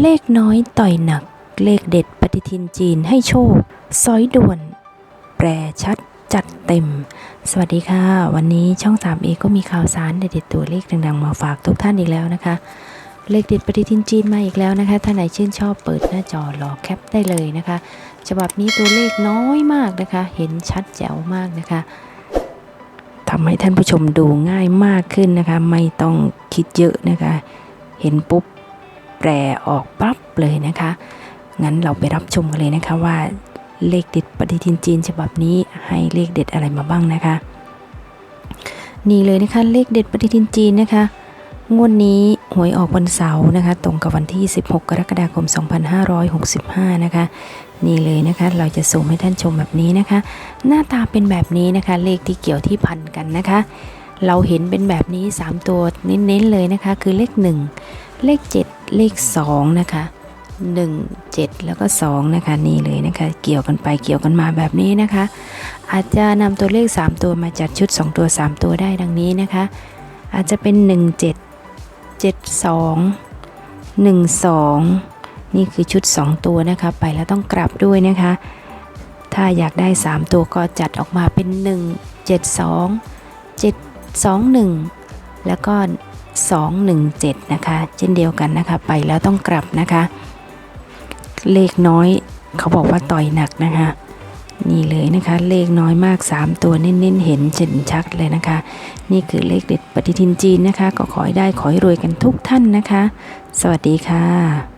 เลขน้อยต่อยหนัก เลขเด็ดปฏิทินจีนให้โชคซอยด่วน แปรชัดจัดเต็ม สวัสดีค่ะ วันนี้ช่อง3เอก็มีข่าวสารเด็ดๆตัวเลขดังๆ มาฝากทุกท่านอีกแล้วนะคะ เลขเด็ดปฏิทินจีนมาอีกแล้วนะคะ ท่านไหนชื่นชอบเปิดหน้าจอรอแคปได้เลยนะคะ ฉบับนี้ตัวเลขน้อยมากนะคะ เห็นชัดแจ๋วมากนะคะทำให้ท่านผู้ชมดูง่ายมากขึ้นนะคะ ไม่ต้องคิดเยอะนะคะ เห็นปุ๊บ แปลออกปั๊บเลยนะคะ งั้นเราไปรับชมกันเลยนะคะว่าเลขเด็ดปฏิทินจีนฉบับนี้ให้เลขเด็ดอะไรมาบ้างนะคะ นี่เลยนะคะเลขเด็ดปฏิทินจีนนะคะ งวดนี้หวยออกวันเสาร์นะคะ ตรงกับวันที่ 16 กรกฎาคม 2565 นะคะ นี่เลยนะคะเราจะส่งให้ท่านชมแบบนี้นะคะ หน้าตาเป็นแบบนี้นะคะ เลขที่เกี่ยวที่พันกันนะคะ เราเห็นเป็นแบบนี้ 3 ตัวเน้นๆเลยนะคะ คือเลข 1 เลข 7 เลข 2 นะคะ 1 7 แล้วก็ 2 นะคะ นี่เลยนะคะ เกี่ยวกันไปเกี่ยวกันมาแบบนี้นะคะ อาจจะนำตัวเลข 3 ตัวมาจัดชุด 2 ตัว 3 ตัวได้ดังนี้นะคะ อาจจะเป็น 1 7 7 2 1 2 นี่คือชุด 2 ตัวนะคะ ไปแล้วต้องกลับด้วยนะคะ ถ้าอยากได้ 3 ตัวก็จัดออกมาเป็น 1 7 2 7 2 1 แล้วก็ 217 นะคะ เช่นเดียวกันนะคะ ไปแล้วต้องกลับนะคะ เลขน้อยเขาบอกว่าต่อยหนักนะคะ นี่เลยนะคะ เลขน้อยมาก 3 ตัวเน้นๆเห็นเห็นชัดเลยนะคะ นี่คือเลขเด็ดปฏิทินจีนนะคะ ก็ขอให้ได้ขอให้รวยกันทุกท่านนะคะ สวัสดีค่ะ